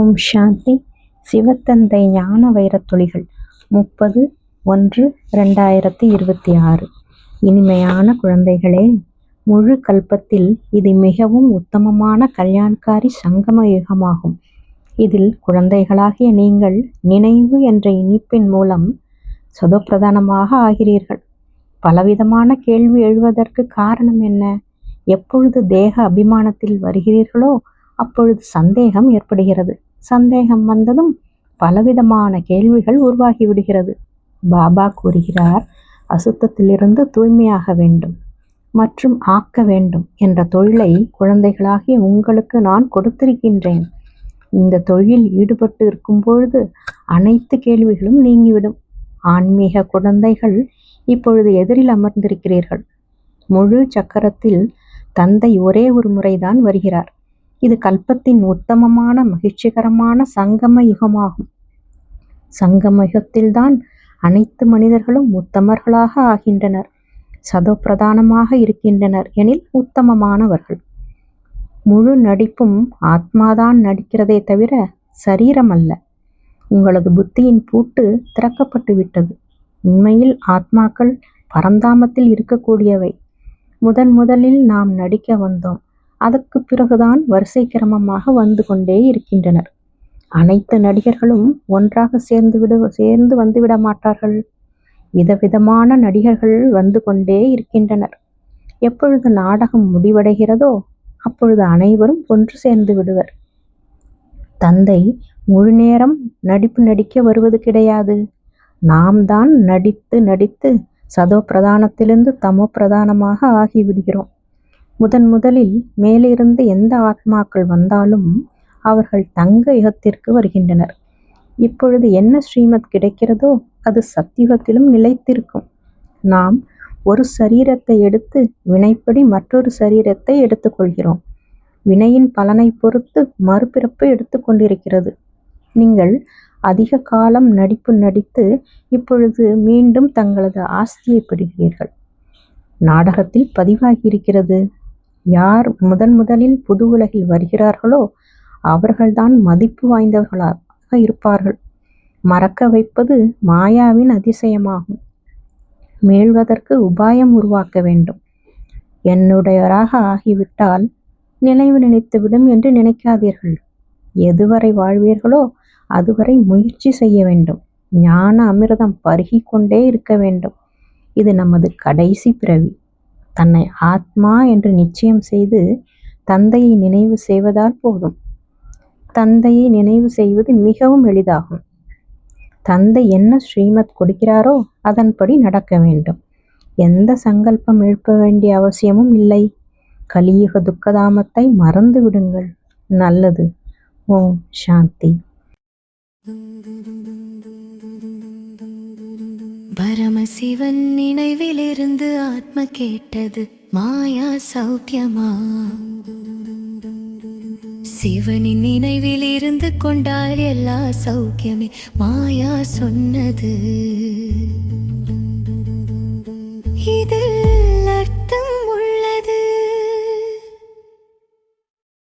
ஓம் சாந்தி. சிவத்தந்தை ஞான வைரத்துளிகள் முப்பது ஒன்று ரெண்டாயிரத்தி இருபத்தி ஆறு. இனிமையான குழந்தைகளே முழு கல்பத்தில் இது மிகவும் உத்தமமான கல்யாண்காரி சங்கம யுகமாகும் இதில் குழந்தைகளாகிய நீங்கள் நினைவு என்ற இனிப்பின் மூலம் சுதப்பிரதானமாக ஆகிறீர்கள். பலவிதமான கேள்வி எழுவதற்கு காரணம் என்ன? எப்பொழுது தேக அபிமானத்தில் வருகிறீர்களோ அப்பொழுது சந்தேகம் ஏற்படுகிறது. சந்தேகம் வந்ததும் பலவிதமான கேள்விகள் உருவாகி விடுகிறது. பாபா கூறுகிறார் அசுத்தத்திலிருந்து தூய்மையாக வேண்டும் மற்றும் ஆக்க வேண்டும் என்ற தொழிலை குழந்தைகளாகிய உங்களுக்கு நான் கொடுத்திருக்கின்றேன். இந்த தொழிலில் ஈடுபட்டு இருக்கும் பொழுது அனைத்து கேள்விகளும் நீங்கிவிடும். ஆன்மீக குழந்தைகள் இப்பொழுது எதிரில் அமர்ந்திருக்கிறீர்கள். முழு சக்கரத்தில் தந்தை ஒரே ஒரு முறைதான் வருகிறார். இது கல்பத்தின் உத்தமமான மகிழ்ச்சிகரமான சங்கம யுகமாகும். சங்கம யுகத்தில்தான் அனைத்து மனிதர்களும் உத்தமர்களாக ஆகின்றனர் சதோப்பிரதானமாக இருக்கின்றனர் எனில் உத்தமமானவர்கள். முழு நடிப்பும் ஆத்மாதான் நடிக்கிறதே தவிர சரீரம் அல்ல உங்களது புத்தியின் பூட்டு திறக்கப்பட்டு விட்டது உண்மையில் ஆத்மாக்கள் பரந்தாமத்தில் இருக்கக்கூடியவை. முதன் முதலில் நாம் நடிக்க வந்தோம். அதற்கு பிறகுதான் வரிசை கிரமமாக வந்து கொண்டே இருக்கின்றனர். அனைத்து நடிகர்களும் ஒன்றாக சேர்ந்து விட சேர்ந்து வந்துவிட மாட்டார்கள். விதவிதமான நடிகர்கள் வந்து கொண்டே இருக்கின்றனர். எப்பொழுது நாடகம் முடிவடைகிறதோ அப்பொழுது அனைவரும் ஒன்று சேர்ந்து விடுவர். தந்தை முழு நேரம் நடிப்பு நடிக்க வருவது கிடையாது. நாம் தான் நடித்து நடித்து சதோ பிரதானத்திலிருந்து தமோ பிரதானமாக ஆகிவிடுகிறோம். முதன் முதலில் மேலிருந்து எந்த ஆத்மாக்கள் வந்தாலும் அவர்கள் தங்க யுகத்திற்கு வருகின்றனர். இப்பொழுது என்ன ஸ்ரீமத் கிடைக்கிறதோ அது சத்தியுகத்திலும் நிலைத்திருக்கும். நாம் ஒரு சரீரத்தை எடுத்து வினைப்படி மற்றொரு சரீரத்தை எடுத்துக்கொள்கிறோம். வினையின் பலனை பொறுத்து மறுபிறப்பு எடுத்துக்கொண்டிருக்கிறது நீங்கள் அதிக காலம் நடிப்பு நடித்து இப்பொழுது மீண்டும் தங்களது ஆஸ்தியை பெறுகிறீர்கள். நாடகத்தில் பதிவாகி இருக்கிறது யார் முதன் முதலில் புது உலகில் வருகிறார்களோ அவர்கள்தான் மதிப்பு வாய்ந்தவர்களாக இருப்பார்கள். மறக்க வைப்பது மாயாவின் அதிசயமாகும். மீள்வதற்கு உபாயம் உருவாக்க வேண்டும். என்னுடையவராக ஆகிவிட்டால் நினைவு நினைத்துவிடும் என்று நினைக்காதீர்கள். எதுவரை வாழ்வீர்களோ அதுவரை முயற்சி செய்ய வேண்டும். ஞான அமிர்தம் பருகி கொண்டே இருக்க வேண்டும். இது நமது கடைசி பிறவி. தன்னை ஆத்மா என்று நிச்சயம் செய்து தந்தையை நினைவு செய்வதால் போதும். தந்தையை நினைவு செய்வது மிகவும் எளிதாகும். தந்தை என்ன ஸ்ரீமத் கொடுக்கிறாரோ அதன்படி நடக்க வேண்டும். எந்த சங்கல்பம் எழுப்ப வேண்டிய அவசியமும் இல்லை. கலியுக துக்கதாமத்தை மறந்து விடுங்கள். நல்லது. ஓம் சாந்தி. பரமசிவன் நினைவிலிருந்து ஆத்ம கேட்டது மாயா சௌக்கியமா? சிவனின் நினைவில் இருந்து கொண்டால் எல்லா சௌக்கியமே மாயா சொன்னது. இதில்